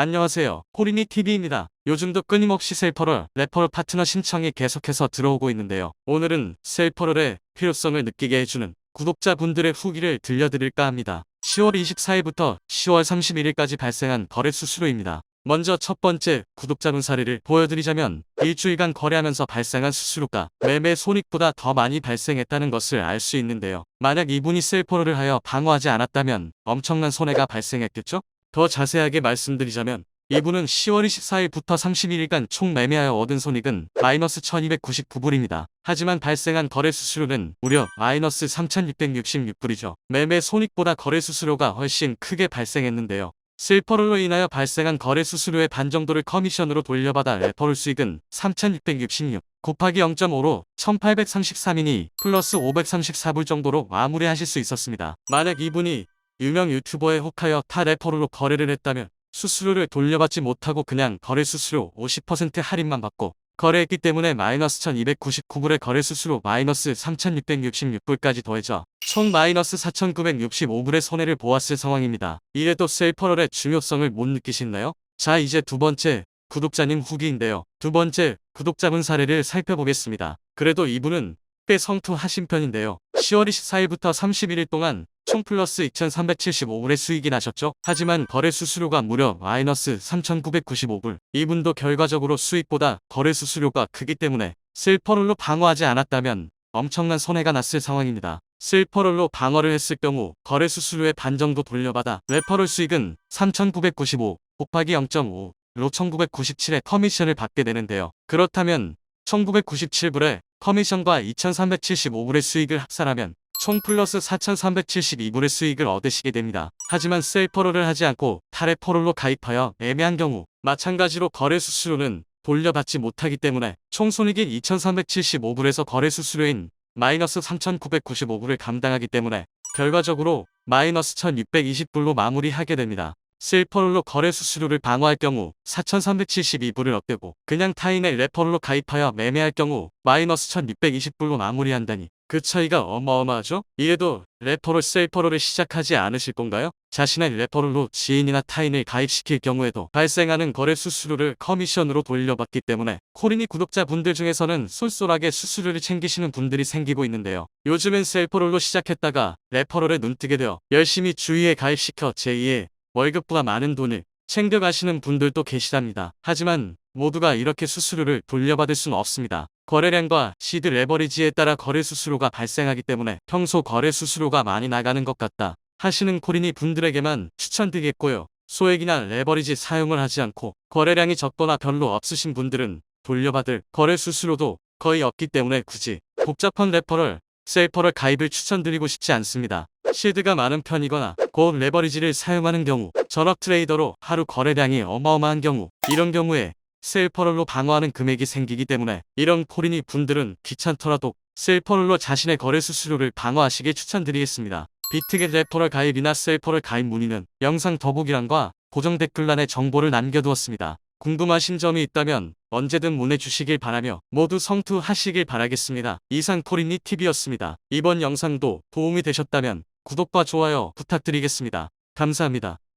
안녕하세요. 코리니 TV입니다. 요즘도 끊임없이 셀퍼럴, 레퍼럴 파트너 신청이 계속해서 들어오고 있는데요. 오늘은 셀퍼럴의 필요성을 느끼게 해주는 구독자분들의 후기를 들려드릴까 합니다. 10월 24일부터 10월 31일까지 발생한 거래 수수료입니다. 먼저 첫 번째 구독자분 사례를 보여드리자면 일주일간 거래하면서 발생한 수수료가 매매 손익보다 더 많이 발생했다는 것을 알 수 있는데요. 만약 이분이 셀퍼럴을 하여 방어하지 않았다면 엄청난 손해가 발생했겠죠? 더 자세하게 말씀드리자면 이분은 10월 24일부터 31일간 총 매매하여 얻은 손익은 마이너스 1299불입니다. 하지만 발생한 거래 수수료는 무려 마이너스 3666불이죠. 매매 손익보다 거래 수수료가 훨씬 크게 발생했는데요. 슬퍼럴로 인하여 발생한 거래 수수료의 반 정도를 커미션으로 돌려받아 레퍼럴 수익은 3666 곱하기 0.5로 1833이니 플러스 534불 정도로 마무리하실 수 있었습니다. 만약 이분이 유명 유튜버에 혹하여 타 레퍼럴로 거래를 했다면 수수료를 돌려받지 못하고 그냥 거래 수수료 50% 할인만 받고 거래했기 때문에 마이너스 1299불의 거래 수수료 마이너스 3666불까지 더해져 총 마이너스 4965불의 손해를 보았을 상황입니다. 이래도 셀퍼럴의 중요성을 못 느끼시나요? 자 이제 두 번째 구독자님 후기인데요. 두 번째 구독자분 사례를 살펴보겠습니다. 그래도 이분은 꽤 성투하신 편인데요. 10월 24일부터 31일 동안 총 플러스 2,375불의 수익이 나셨죠. 하지만 거래 수수료가 무려 마이너스 3,995불. 이분도 결과적으로 수익보다 거래 수수료가 크기 때문에 슬퍼럴로 방어하지 않았다면 엄청난 손해가 났을 상황입니다. 슬퍼럴로 방어를 했을 경우 거래 수수료의 반 정도 돌려받아 레퍼럴 수익은 3,995 곱하기 0.5로 1,997의 커미션을 받게 되는데요. 그렇다면 1,997불에 커미션과 2,375불의 수익을 합산하면 총 플러스 4,372불의 수익을 얻으시게 됩니다. 하지만 셀 퍼럴을 하지 않고 타레퍼럴로 가입하여 애매한 경우 마찬가지로 거래 수수료는 돌려받지 못하기 때문에 총 손익인 2,375불에서 거래 수수료인 마이너스 3,995불을 감당하기 때문에 결과적으로 마이너스 1,620불로 마무리하게 됩니다. 실퍼럴로 거래 수수료를 방어할 경우 4,372불을 얻되고 그냥 타인의 레퍼럴로 가입하여 매매할 경우 마이너스 1,620불로 마무리한다니 그 차이가 어마어마하죠? 이래도 레퍼럴 셀퍼럴을 시작하지 않으실 건가요? 자신의 레퍼럴로 지인이나 타인을 가입시킬 경우에도 발생하는 거래 수수료를 커미션으로 돌려받기 때문에 코리니 구독자분들 중에서는 쏠쏠하게 수수료를 챙기시는 분들이 생기고 있는데요. 요즘엔 셀퍼럴로 시작했다가 레퍼럴에 눈뜨게 되어 열심히 주위에 가입시켜 제2의 월급보다 많은 돈을 챙겨가시는 분들도 계시답니다. 하지만 모두가 이렇게 수수료를 돌려받을 수는 없습니다. 거래량과 시드 레버리지에 따라 거래 수수료가 발생하기 때문에 평소 거래 수수료가 많이 나가는 것 같다 하시는 코리니 분들에게만 추천드리겠고요. 소액이나 레버리지 사용을 하지 않고 거래량이 적거나 별로 없으신 분들은 돌려받을 거래 수수료도 거의 없기 때문에 굳이 복잡한 레퍼럴, 셀퍼럴 가입을 추천드리고 싶지 않습니다. 실드가 많은 편이거나 곧 레버리지를 사용하는 경우 전업 트레이더로 하루 거래량이 어마어마한 경우 이런 경우에 셀퍼럴로 방어하는 금액이 생기기 때문에 이런 코리니 분들은 귀찮더라도 셀퍼럴로 자신의 거래 수수료를 방어하시길 추천드리겠습니다. 비트겟 레퍼럴 가입이나 셀퍼럴 가입 문의는 영상 더보기란과 고정 댓글란에 정보를 남겨두었습니다. 궁금하신 점이 있다면 언제든 문의 주시길 바라며 모두 성투하시길 바라겠습니다. 이상 코리니 TV였습니다. 이번 영상도 도움이 되셨다면 구독과 좋아요 부탁드리겠습니다. 감사합니다.